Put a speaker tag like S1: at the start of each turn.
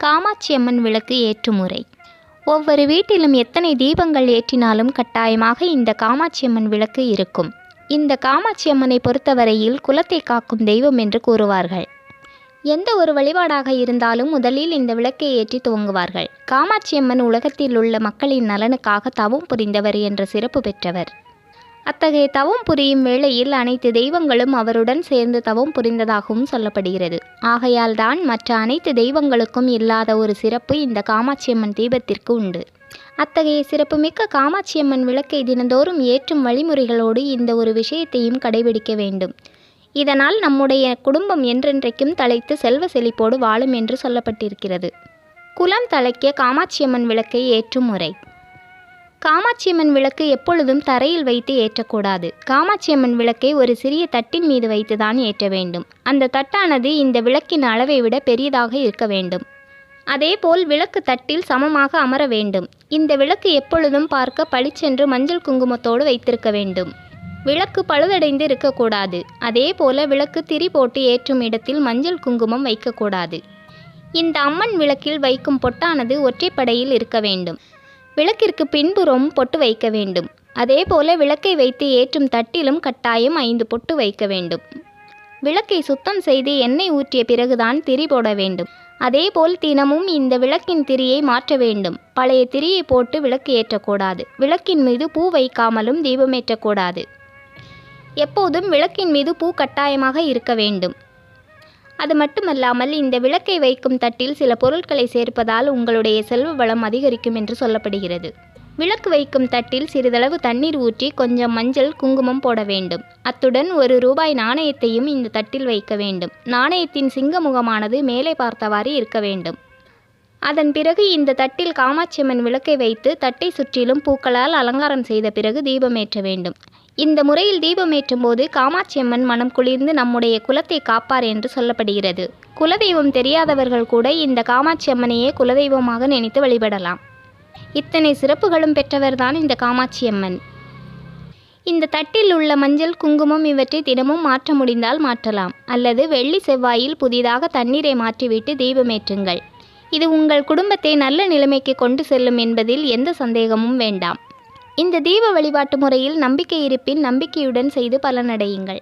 S1: காமாட்சி அம்மன் விளக்கு ஏற்றுமுறை. ஒவ்வொரு வீட்டிலும் எத்தனை தீபங்கள் ஏற்றினாலும் கட்டாயமாக இந்த காமாட்சி அம்மன் விளக்கு இருக்கும். இந்த காமாட்சி அம்மனை பொறுத்தவரையில் குலத்தை காக்கும் தெய்வம் என்று கூறுவார்கள். எந்த ஒரு வழிபாடாக இருந்தாலும் முதலில் இந்த விளக்கை ஏற்றி துவங்குவார்கள். காமாட்சி அம்மன் உலகத்தில் உள்ள மக்களின் நலனுக்காக தவம் புரிந்தவர் என்ற சிறப்பு பெற்றவர். அத்தகைய தவம் புரியும் வேளையில் அனைத்து தெய்வங்களும் அவருடன் சேர்ந்து தவம் புரிந்ததாகவும் சொல்லப்படுகிறது. ஆகையால் தான் மற்ற அனைத்து தெய்வங்களுக்கும் இல்லாத ஒரு சிறப்பு இந்த காமாட்சியம்மன் தீபத்திற்கு உண்டு. அத்தகைய சிறப்புமிக்க காமாட்சியம்மன் விளக்கை தினந்தோறும் ஏற்றும் வழிமுறைகளோடு இந்த ஒரு விஷயத்தையும் கடைபிடிக்க வேண்டும். இதனால் நம்முடைய குடும்பம் என்றென்றைக்கும் தலைத்து செல்வ செழிப்போடு வாழும் என்று சொல்லப்பட்டிருக்கிறது. குலம் தலைக்க காமாட்சியம்மன் விளக்கை ஏற்றும் முறை. காமாட்சியம்மன் விளக்கு எப்பொழுதும் தரையில் வைத்து ஏற்றக்கூடாது. காமாட்சியம்மன் விளக்கை ஒரு சிறிய தட்டின் மீது வைத்துதான் ஏற்ற வேண்டும். அந்த தட்டானது இந்த விளக்கின் அளவை விட பெரியதாக இருக்க வேண்டும். அதேபோல் விளக்கு தட்டில் சமமாக அமர வேண்டும். இந்த விளக்கு எப்பொழுதும் பார்க்க பளிச்சென்று மஞ்சள் குங்குமத்தோடு வைத்திருக்க வேண்டும். விளக்கு பழுதடைந்து இருக்கக்கூடாது. அதே போல விளக்கு திரி போட்டு ஏற்றும் இடத்தில் மஞ்சள் குங்குமம் வைக்கக்கூடாது. இந்த அம்மன் விளக்கில் வைக்கும் பொட்டானது ஒற்றைப்படையில் இருக்க வேண்டும். விளக்கிற்கு பின்புறம் பொட்டு வைக்க வேண்டும். அதே போல விளக்கை வைத்து ஏற்றும் தட்டிலும் கட்டாயம் ஐந்து பொட்டு வைக்க வேண்டும். விளக்கை சுத்தம் செய்து எண்ணெய் ஊற்றிய பிறகுதான் திரி போட வேண்டும். அதேபோல் தினமும் இந்த விளக்கின் திரியை மாற்ற வேண்டும். பழைய திரியை போட்டு விளக்கு ஏற்றக்கூடாது. விளக்கின் மீது பூ வைக்காமலும் தீபமேற்றக்கூடாது எப்போதும் விளக்கின் மீது பூ கட்டாயமாக இருக்க வேண்டும். அது மட்டுமல்லாமல் இந்த விளக்கை வைக்கும் தட்டில் சில பொருட்களை சேர்ப்பதால் உங்களுடைய செல்வ வளம் அதிகரிக்கும் என்று சொல்லப்படுகிறது. விளக்கு வைக்கும் தட்டில் சிறிதளவு தண்ணீர் ஊற்றி கொஞ்சம் மஞ்சள் குங்குமம் போட வேண்டும். அத்துடன் ஒரு ரூபாய் நாணயத்தையும் இந்த தட்டில் வைக்க வேண்டும். நாணயத்தின் சிங்க முகமானது மேலே பார்த்தவாறு இருக்க வேண்டும். அதன் பிறகு இந்த தட்டில் காமாட்சியம்மன் விளக்கை வைத்து தட்டை சுற்றிலும் பூக்களால் அலங்காரம் செய்த பிறகு தீபமேற்ற வேண்டும். இந்த முறையில் தீபமேற்றும் போது காமாட்சியம்மன் மனம் குளிர்ந்து நம்முடைய குலத்தை காப்பார் என்று சொல்லப்படுகிறது. குலதெய்வம் தெரியாதவர்கள் கூட இந்த காமாட்சியம்மனையே குலதெய்வமாக நினைத்து வழிபடலாம். இத்தனை சிறப்புகளும் பெற்றவர்தான் இந்த காமாட்சியம்மன் இந்த தட்டில் உள்ள மஞ்சள் குங்குமம் இவற்றை தினமும் மாற்ற முடிந்தால் மாற்றலாம். அல்லது வெள்ளி செவ்வாயில் புதிதாக தண்ணீரை மாற்றிவிட்டு தீபமேற்றுங்கள் இது உங்கள் குடும்பத்தை நல்ல நிலைமைக்கு கொண்டு செல்லும் என்பதில் எந்த சந்தேகமும் வேண்டாம். இந்த தீப வழிபாட்டு முறையில் நம்பிக்கை இருப்பின் நம்பிக்கையுடன் செய்து பலனடையுங்கள்.